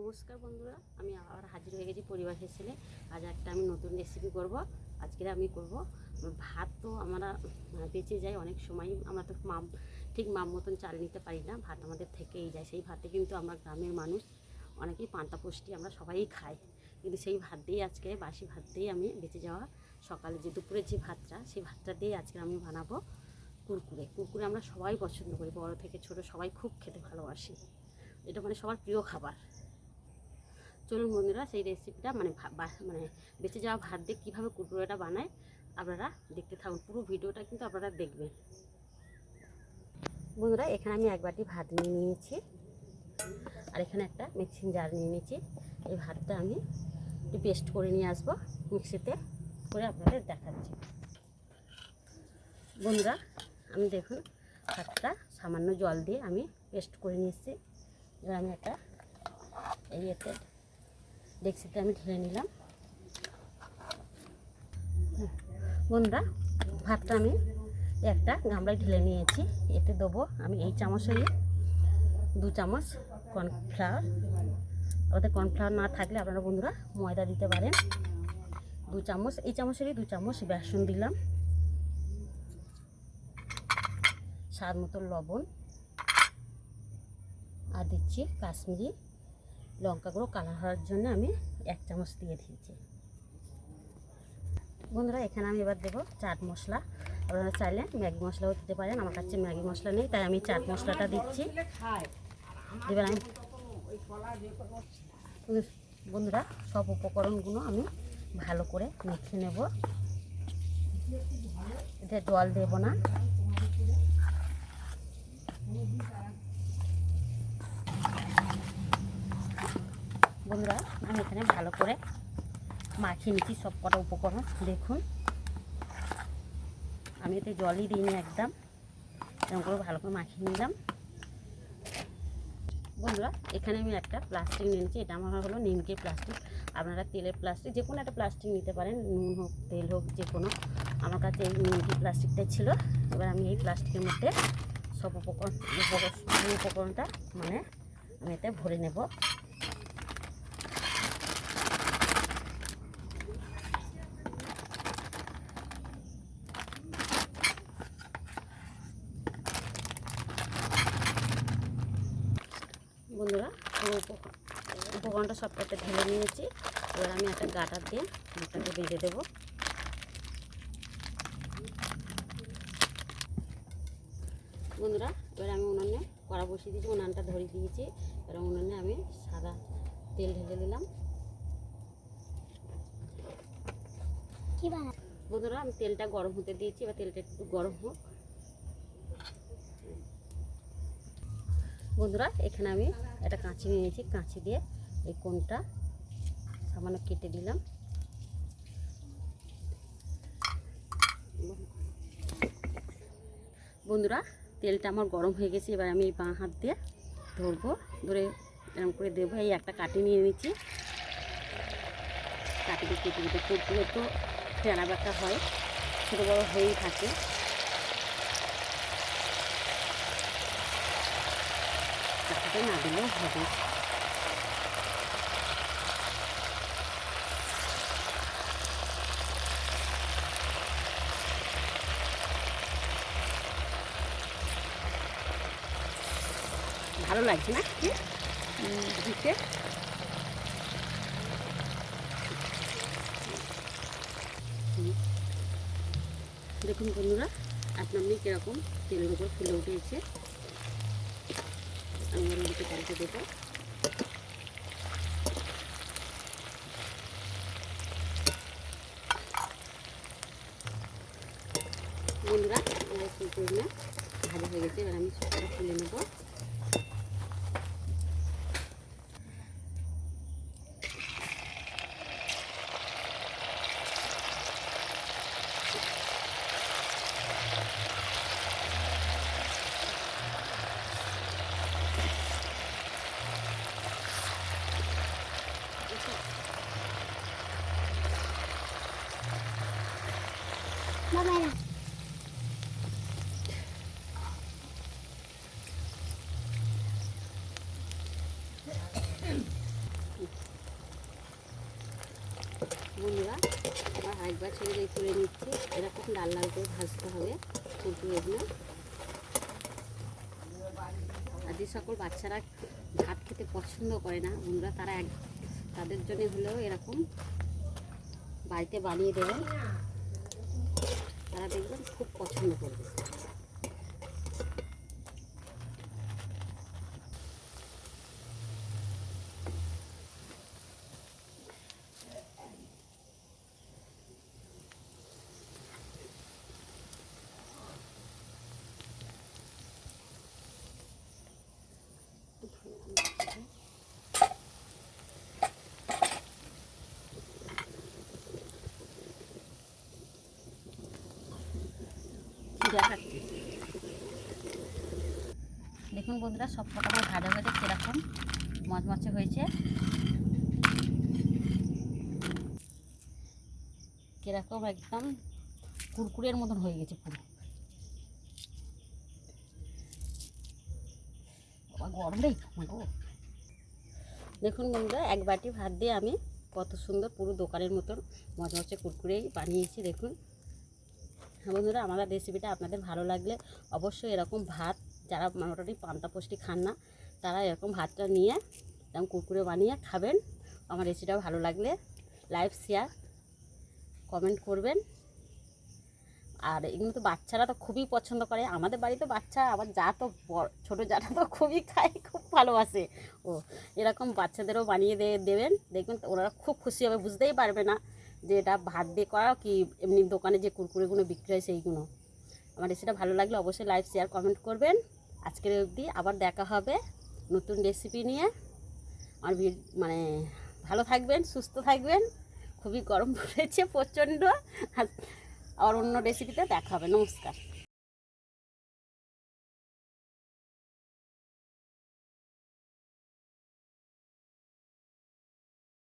নমস্কার বন্ধুরা, আমি আবার হাজির হয়ে গেছি পরিবারের ছেলে। আজ একটা আমি নতুন রেসিপি করব। আজকে আমি করব ভাত। তো আমরা বেঁচে যাই অনেক সময় আমরা তো মাপ ঠিক মাপ মতন চাল নিতে পারি না। ভাত আমাদের থেকেই যায়। সেই ভাতে কিন্তু আমরা গ্রামের মানুষ, অনেকেই পান্তা পুষ্টি আমরা সবাই খাই। কিন্তু সেই ভাত দিয়েই আজকে, বাসি ভাত দিয়েই আমি বেঁচে যাওয়া সকালে যে দুপুরের যে ভাতটা, সেই ভাতটা দিয়ে আজকে আমি বানাবো কুরকুরে। কুরকুরে আমরা সবাই পছন্দ করি। বড় থেকে ছোট সবাই খুব খেতে ভালোবাসি। এটা মানে সবার প্রিয় খাবার। চলুন বন্ধুরা, সেই রেসিপিটা মানে মানে বেঁচে যাওয়া ভাত দিয়ে কীভাবে কুরকুরেটা বানায় আপনারা দেখতে থাকুন। পুরো ভিডিওটা কিন্তু আপনারা দেখবেন। বন্ধুরা, এখানে আমি এক বাটি ভাত নিয়ে নিয়েছি আর এখানে একটা মিক্সিং জার নিয়ে নিয়েছি। এই ভাতটা আমি একটু পেস্ট করে নিয়ে আসব মিক্সিতে করে আপনাদের দেখাচ্ছি। বন্ধুরা, আমি দেখুন ভাতটা সামান্য জল দিয়ে আমি পেস্ট করে নিয়েছি। এবার আমি একটা এই এতে ডেক্সিতে আমি ঢেলে নিলাম। বন্ধুরা, ভাতটা আমি একটা গামলায় ঢেলে নিয়েছি। এতে দেবো আমি এই চামচেরই দু চামচ কর্নফ্লাওয়ার। আমাদের কর্নফ্লাওয়ার না থাকলে আপনারা বন্ধুরা ময়দা দিতে পারেন। দু চামচ, এই চামচেরই দু চামচ বেসন দিলাম। স্বাদ মতো লবণ। আর দিচ্ছি কাশ্মীরি লঙ্কা গুঁড়ো কালার হওয়ার জন্য আমি এক চামচ দিয়ে দিয়েছি। বন্ধুরা, এখানে আমি এবার দেবো চাট মশলা। আপনারা চাইলে ম্যাগি মশলাও দিতে পারেন, আমার কাছে ম্যাগি মশলা নেই, তাই আমি চাট মশলাটা দিচ্ছি। এবার আমি বন্ধুরা, সব উপকরণগুলো আমি ভালো করে মেখে নেব। এতে জল দেব না। বন্ধুরা, আমি এখানে ভালো করে মাখিয়ে নিচ্ছি সব কটা উপকরণ। দেখুন, আমি এতে জলই দিইনি একদম। এরকম করে ভালো করে মাখিয়ে নিলাম। বন্ধুরা, এখানে আমি একটা প্লাস্টিক নিয়েছি এটা আমার হলো নিমকে প্লাস্টিক। আপনারা তেলের প্লাস্টিক, যে কোনো একটা প্লাস্টিক নিতে পারেন, নুন হোক, তেল হোক, যে কোনো। আমার কাছে এই নিমকি প্লাস্টিকটা ছিল। এবার আমি এই প্লাস্টিকের মধ্যে সব উপকরণ উপকরণ, উপকরণটা মানে আমি এতে ভরে নেব। বন্ধুরা পুরো উপকরণ উপকরণটা সব ঢেলে নিয়েছি। এবার আমি একটা গাটার দিয়ে মুখটাকে বেঁধে দেবো। বন্ধুরা এবার আমি উনানে কড়া বসিয়ে দিয়েছি উনানটা ধরে দিয়েছি। এবার উনানে আমি সাদা তেল ঢেলে দিলাম। বন্ধুরা আমি তেলটা গরম হতে দিয়েছি এবার তেলটা একটু গরম হোক। বন্ধুরা, এখানে আমি একটা কাঁচি নিয়েছি। কাঁচি দিয়ে এই কোনটা সামান্য কেটে দিলাম। বন্ধুরা, তেলটা আমার গরম হয়ে গেছে, এবার আমি এই বাঁ হাত দিয়ে ধরবো। ধরে এরকম করে দেবো। এই একটা কাটি নিয়ে নিচ্ছি কাটি দিয়ে কেটে কেটে তো ফেনা বাঁকা হয়, ছোটো বড়ো হয়েই থাকে। কাটিতে না? দিলেও হবে। ভালো লাগছে না? দিতে। দেখুন বন্ধুরা, আপনার কীরকম তেলের উপর ফুলে উঠেছে। আমি এর মধ্যে পাল্টে দেবো। বন্ধুরা ভাজা হয়ে গেছে এবার আমি সবটা খুলে নেব। একবার ছেড়ে দিয়ে তুলে নিচ্ছি। এরকম লাল লাল করে ভাজতে হবে কুরকুরেগুলো আর যে সকল বাচ্চারা ভাত খেতে পছন্দ করে না। বন্ধুরা, তারা এক তাদের জন্য হলেও এরকম বাড়িতে বানিয়ে দেবেন। তারা দেখবেন খুব পছন্দ করবে। দেখুন বন্ধুরা, সব কটা আমার ভাজা ভাজা কীরকম মচমচে হয়েছে। কীরকম একদম কুরকুরের মতন হয়ে গেছে পুরো। গরম রে। গো দেখুন বন্ধুরা, এক বাটি ভাত দিয়ে আমি কত সুন্দর পুরো দোকানের মতন মচমচে কুরকুরেই বানিয়েছি, দেখুন। বন্ধুরা আমাদের রেসিপিটা আপনাদের ভালো লাগলে অবশ্যই এরকম ভাত, যারা মোটামুটি পান্তা পুষ্টি খান না, তারা এরকম ভাতটা নিয়ে এরকম কুরকুরে বানিয়ে খাবেন। আমার রেসিপিটা ভালো লাগলে লাইভ শেয়ার কমেন্ট করবেন। আর এগুলো তো বাচ্চারা তো খুবই পছন্দ করে। আমাদের বাড়িতে বাচ্চা আমার যা তো ছোটো যারা তো খুবই খায়, খুব ভালোবাসে। ও, এরকম বাচ্চাদেরও বানিয়ে দেবেন। দেখবেন ওরা খুব খুশি হবে, বুঝতেই পারবে না। যে এটা ভাত দিয়ে করা কি এমনি দোকানে যে কুরকুরেগুলো বিক্রি হয় সেইগুলো। আমার রেসিপিটা ভালো লাগলে অবশ্যই লাইভ শেয়ার কমেন্ট করবেন। আজকের অবধি আবার দেখা হবে নতুন রেসিপি নিয়ে। আমার মানে ভালো থাকবেন, সুস্থ থাকবেন। খুবই গরম পড়েছে প্রচণ্ড। আর অন্য রেসিপিতে দেখা হবে। নমস্কার।